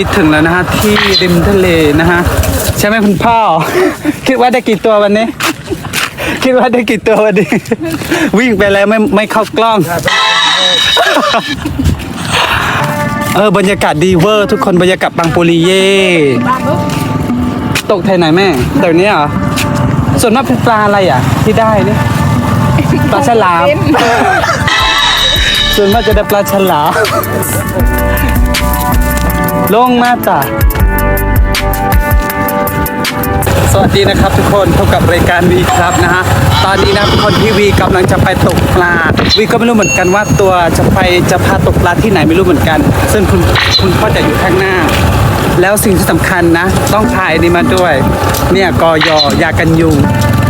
คิดถึงแล้วนะฮะที่ริมทะเลนะฮะใช่ไหมคุณพ่อ คิดว่าได้กี่ตัววันนี้ คิดว่าได้กี่ตัววันนี้ วิ่งไปแล้วไม่ไม่เข้ากล้อง เออบรรยากาศดีเวอร์ ทุกคนบรรยากาศปังปุริเย่ตกไทยไหนแม่เดี๋ยวนี้เหรอส่วนมากเป็นปลาอะไรอะ ที่ได้เนี่ยปลาฉลามส่วนมากจะได้ปลาฉลาม ลงมาจ้ะสวัสดีนะครับทุกคนพบกับรายการวีครับนะฮะตอนนี้นะทุกคนที่วีกำลังจะไปตกปลาวีก็ไม่รู้เหมือนกันว่าตัวจะไปจะพาตกปลาที่ไหนไม่รู้เหมือนกัน ซึ่งคุณคุณพ่อจะอยู่ข้างหน้า แล้วสิ่งที่สำคัญนะ ต้องถ่ายนี่มาด้วย เนี่ยกอยอยากันยุง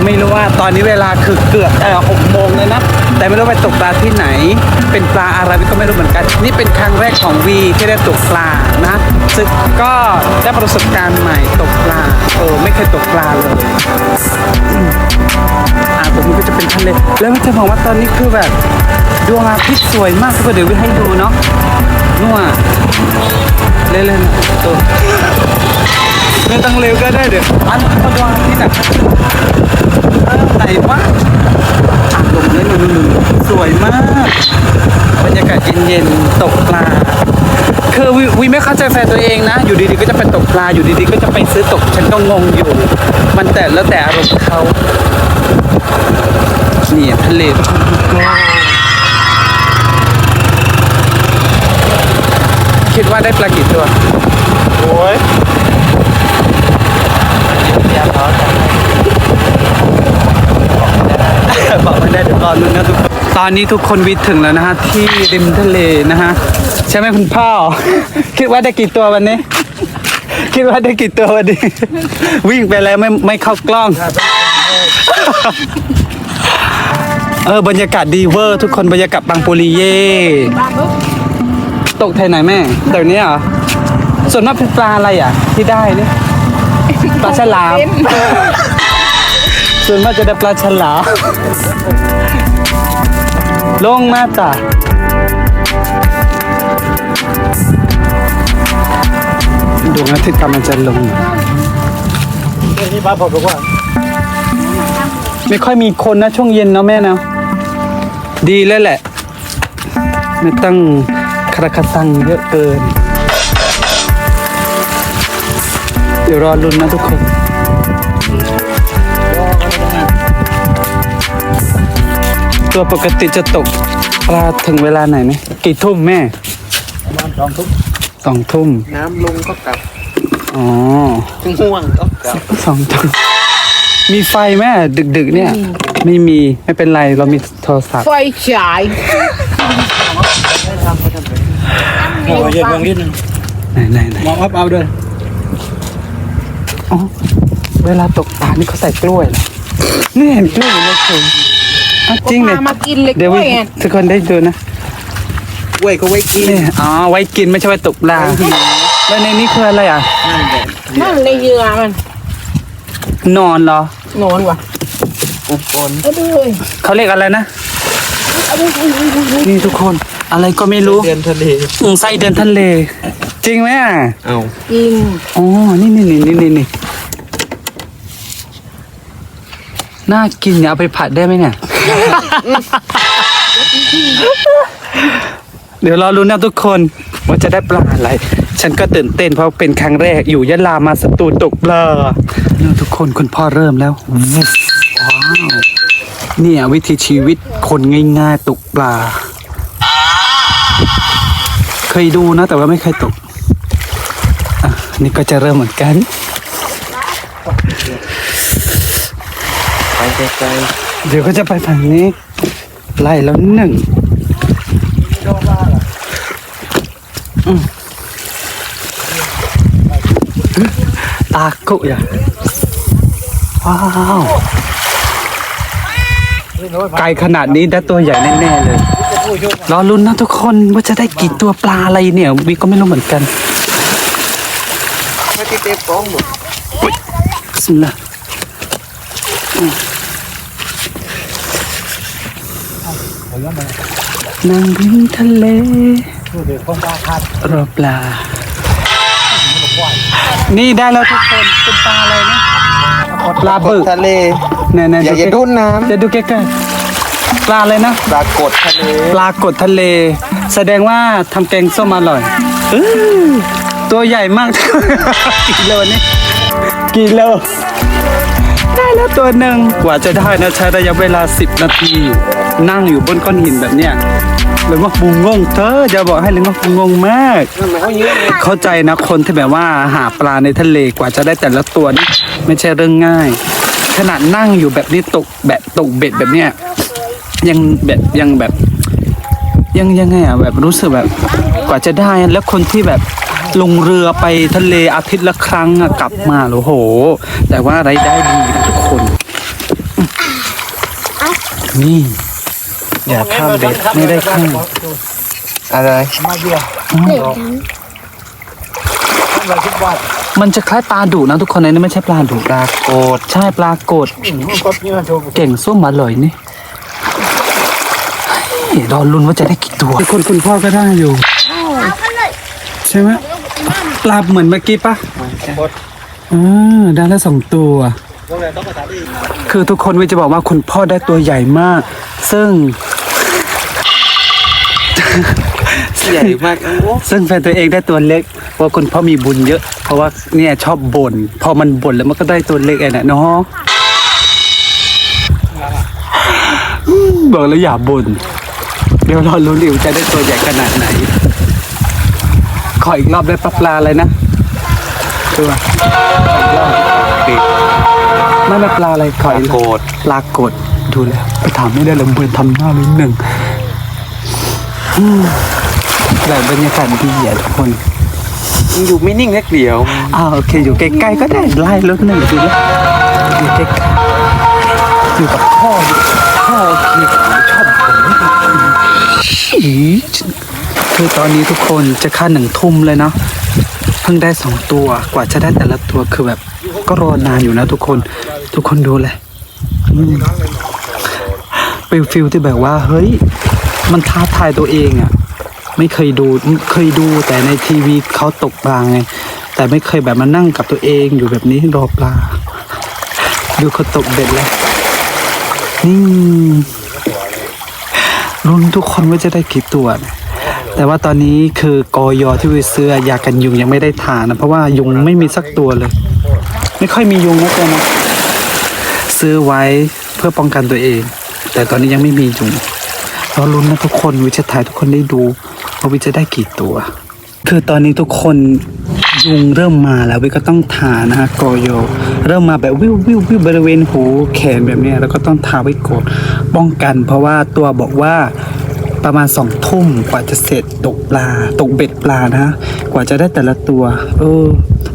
ไม่รู้ว่าตอนนี้เวลาคือเกือบเออหกโมงเลยนะ แต่ไม่รู้ไปตกปลาที่ไหน เป็นปลาอะไรก็ไม่รู้เหมือนกัน นี่เป็นครั้งแรกของวีที่ได้ตกปลานะซึ่งก็ได้ประสบการณ์ใหม่ตกปลาเออไม่เคยตกปลาเลยอ่าตรงนี้ก็จะเป็นทะเลแล้วมันจะบอกว่าตอนนี้คือแบบดวงอาทิตย์สวยมากกคนเดี๋ยววิให้ดูเนาะนู่นอะเล่นๆตัวไม่ต้องเร็วก็ได้เดี๋ยวอันเขาดวงอาทิตย์อะไหนวะ อะลงเล่นนู่นๆๆสวยมากบรรยากาศเย็นๆตกปลาคือวิวิไม่เข้าใจแฟนตัวเองนะ อยู่ดีๆก็จะไปตกปลาอยู่ดีๆก็จะไปซื้อตกฉันก็งงอยู่ มันแต่แล้วแต่อารมณ์เขาเนี่ยทะเลคิดว่าได้ปลากี่ตัวโอ้ยยาท้อจัง บอกไม่ได้เดี๋ยวรอลุ้นนะทุกคนตอนนี้ทุกคนวิทถึงแล้วนะฮะที่ริมทะเลนะฮะใช่ไหมคุณพ่อ คิดว่าได้กี่ตัววันนี้ คิดว่าได้กี่ตัววันนี้ วิ่งไปแล้วไม่ไม่เข้ากล้อง เออบรรยากาศดีเวอร์ ทุกคนบรรยากาศปังปุริเย่ตกไทยไหนแม่เดี๋ยวนี้เหรอส่วนมากเป็นปลาอะไรอะ ที่ได้เนี่ยปลาฉลาม ส่วนมากจะได้ปลาฉลามลงมาจ้ะดวงอาทิตย์กำลังจะลงเรื่องนี้ป้าบอกว่า ไม่ค่อยมีคนนะช่วงเย็นเนาะแม่เนาะดีแล้วแหละ ไม่ตั้งคาราคาซังเยอะเกิน เดี๋ยวรอลุ้นนะทุกคน ตัวปกติจะตกปลาถึงเวลาไหนไหมกี่ทุ่มแม่ประมาณสองทุ่มสองทุ่มน้ำลงก็กลับอ๋อง่วงก็กลับสองทุ่มมีไฟแม่ดึกๆเนี่ย ไม่มีไม่เป็นไรเรามีโทรศัพท์ไฟฉายโอ้ยเย็นเมืองนิดนึงไหนไหนไหนมองอัพเอาด้วยอ๋อเวลาตกปลานี่เขาใส่กล้วยเหรอนี่เห็นกล้วยเลยคุณอ้าว จริงเลยมากินเลยกเดี๋ยวล้วยไงทุกคนได้ดูนะกล้วยก็ไว้กินนี่อ๋อไว้กินไม่ใช่ไว้ตกปลาแล้วในนี้คืออะไรอะนั่นแหละนั่นในเหยื่อมันนอนเหรอนอนว่ะอุปกรณ์เอาด้วยเขาเรียกอะไรนะเอาด้วยเอาด้วยเอาด้วยนี่ทุกคน อะไรก็ไม่รู้เดินทะเลอืมไส้เดินทะเล จริงไหมอะเอากิน อ๋อนี่นี่นี่นี่นี่ นี่น่ากินเนี่ยเอาไปผัดได้ไหมเนี่ย เดี๋ยวรอรุ้นนะทุกคนว่าจะได้ปลาอะไร ฉันก็ตื่นเต้นเพราะเป็นครั้งแรกอยู่ยะลามาสตูลตกปลาเนี่ยทุกคนคุณพ่อเริ่มแล้ววุ๊บว้าวเนี่ยวิถีชีวิตคนง่ายๆตกปลา เคยดูนะ แต่ว่าไม่เคยตก อะ นี่ก็จะเริ่มเหมือนกัน ไปไกลเดี๋ยวก็จะไปฝั่งนี้ ไล่แล้วหนึ่งอืมตากุอย่าว้าวไกลขนาดนี้ได้ตัวใหญ่แน่ๆเลยรอลุ้นนะทุกคนว่าจะได้กี่ตัวปลาอะไรเนี่ยวิก็ไม่รู้เหมือนกันไม่ที่เต็มกองหมดบิสมิลลาห์อืม นั่งริมทะเลเดี๋ยวคนตาขาดรอปลา นี่ได้แล้วทุกคนเป็นปลาอะไรนะปลาบึกทะเลเนี่ยเนี่ยอย่าอย่าดุนน้จะดูใกล้ๆปลาอะไรนะำปรากฏทะเลปลากดทะเล แสดงว่าทำแกงส้มอร่อยอื้อตัวใหญ่มากกิโลนี่กิโลได้แล้วตัวหนึ่งกว่าจะได้นะใช้ระยะเวลา 10 นาที นั่งอยู่บนก้อนหินแบบเนี้ยเลยว่าบุงงเธอจะบอกให้เลยว่าบุงงมาก เข้าใจนะคนที่แบบว่าหาปลาในทะเลกว่าจะได้แต่ละตัวนี่ไม่ใช่เรื่องง่าย ขนาดนั่งอยู่แบบนี้ตกแบบตกเบ็ดแบบเนี้ยยังแบบยังแบบ ยังยังไงอะแบบรู้สึกแบบกว่าจะได้แล้วคนที่แบบลงเรือไปทะเลอาทิตย์ละครั้งอะกลับมาโอ้โห แต่ว่ารายได้ดีนะทุกคน นี่ อย่าข้ามเบ็ดไม่ได้ข้ามอะไรมันจะคล้ายปลาดุนะทุกคนอันนี้ไม่ใช่ปลาดุปรากฏใช่ปลากดเก่งส้มอร่อยนี่เฮ้ยรอลุ้นว่าจะได้กี่ตัวคนคุณพ่อก็ได้อยู่ใช่ไหมปลาเหมือนเมื่อกี้ปะอ่าได้แล้วสองตัวคือทุกคนวิจะบอกว่าคุณพ่อได้ตัวใหญ่มาก ซึ่ง ใหญ่มากโอ้ซึ่งแฟนตัวเองได้ตัวเล็กเพราะคุณพ่อมีบุญเยอะ เพราะว่าเนี่ยชอบบ่นพอมันบ่นแล้วมันก็ได้ตัวเล็กไอ้น่ะเนาะอืมบอกแล้วอย่าบ่นเดี๋ยวรอรู้ดิวจะได้ตัวใหญ่ขนาดไหน ขออีกรอบได้ปลาปลาอะไรนะตัวปิดไม่ไม่ปลาอะไรขออีกรอบปรากฏดูแล้วไปถามไม่ได้เลยเบิร์นทำหน้าเลยหนึ่ง อืมแต่บรรยากาศดีอะทุกคนมันอยู่ไม่นิ่งเล็กเดียวอ้าวโอเค อยู่ใกล้ๆก็ได้ไล่รถหนึ่งดูแล้วอยู่ใกล้ๆอยู่กับพ่ออยู่กับพ่อคือชอบผมอีคือตอนนี้ทุกคนจะค่าหนึ่งทุ่มเลยเนาะเพิ่งได้สองตัวกว่าจะได้แต่ละตัวคือแบบ ก็รอนานอยู่นะทุกคนทุกคนดูเลยเป็นฟิลที่แบบว่าเฮ้ย มันท้าทายตัวเองอะ่ะไม่เคยดูเคยดูแต่ในทีวีเขาตกปลาไง แต่ไม่เคยแบบมานั่งกับตัวเองอยู่แบบนี้รอปลา ดูเขาตกเบ็ดแล้วนี่รุนทุกคนว่าจะได้กี่ตัวนะแต่ว่าตอนนี้คือกอยอที่วิเสื้อยากันยุงยังไม่ได้ทานนะเพราะว่ายุงไม่มีสักตัวเลย ไม่ค่อยมียุงนะตัวนะซื้อไว้เพื่อป้องกันตัวเอง แต่ตอนนี้ยังไม่มียุง ราลุ้นนะทุกคนวิจะถ่ายทุกคนได้ดูว่าวิจะได้กี่ตัว คือตอนนี้ทุกคนยุงเริ่มมาแล้ววิก็ต้องทานะฮะกอโยเริ่มมาแบบวิววิววิวบริเวณหูแขนแบบนี้แล้วก็ต้องทาไว้กดป้องกัน เพราะว่าตัวบอกว่าประมาณสองทุ่มกว่าจะเสร็จตกปลา ตกเบ็ดปลานะฮะกว่าจะได้แต่ละตัว เออ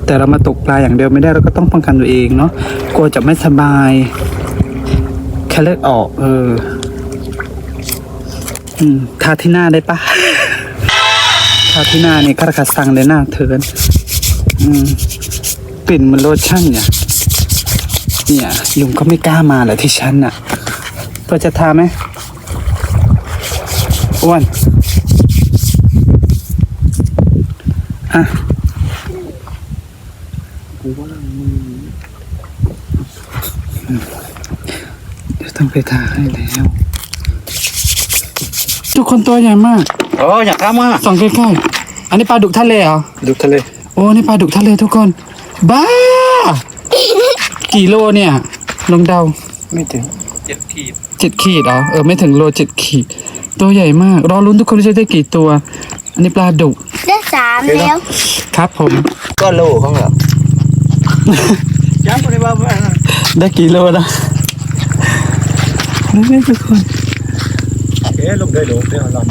แต่เรามาตกปลาอย่างเดียวไม่ได้เราก็ต้องป้องกันตัวเองเนาะกลัวจะไม่สบายแค่เลือดออก เออ ทาที่หน้าได้ปะทาที่หน้านี่คาราคาซังเลยหน้าเทินอืมกลิ่นมันโลชั่นเนี่ยเนี่ยยุงก็ไม่กล้ามาแหละที่ฉันน่ะตัวจะทาไหมอ้วนอะอืมเดี๋ยวต้องไปทาให้แล้ว ทุกคนตัวใหญ่มากโอ้อยากข้ามมาส่องใกล้ๆอันนี้ปลาดุกทะเลเหรอดูทะเลโอ้นี่ปลาดุกทะเลทุกคน บ้า กี่โลเนี่ยลองเดาไม่ถึงเจ็ดขีดเหรอเออไม่ถึงโลเจ็ดขีด ตัวใหญ่มาก รอลุ้นทุกคนว่าจะได้กี่ตัว อันนี้ปลาดุกได้สามแล้วครับผม ก็โลเขาเหรอย้ำไปว่าได้กี่โลนะนี่ทุกคน เอ๊ะลงได้ลงได้ลง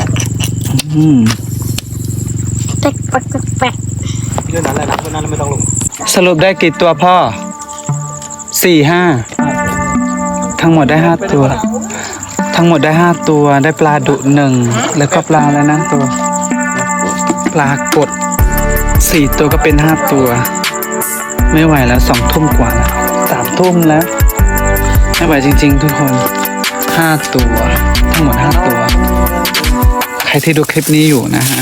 อืมแปลกแปลกแปลกแปลกเรื่องนั้นแหละนะเรื่องนั้นไม่ต้องลงสรุปได้กี่ตัวพ่อสี่ห้าทั้งหมดได้ห้าตัว ทั้งหมดได้ห้าตัวได้ปลาดุหนึ่งแล้วก็ปลาแล้วนะตัว ปลากดสี่ตัวก็เป็นห้าตัว ไม่ไหวแล้วสองทุ่มกว่าแล้วสามทุ่มแล้วไม่ไหวจริง ๆ ทุกคน ห้าตัว ทั้งหมดห้าตัว ใครที่ดูคลิปนี้อยู่นะฮะ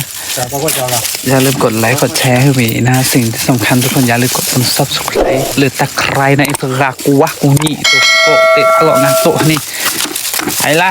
อย่าลืมกดไลค์กดแชร์ให้วีนะสิ่งที่สำคัญทุกคนอย่าลืมกด subscribe หรือตะไคร้ในอินสตาแกรมกูวะกูนี่ตัวโตะเตะอร่อดนะโตะนี่ไปละ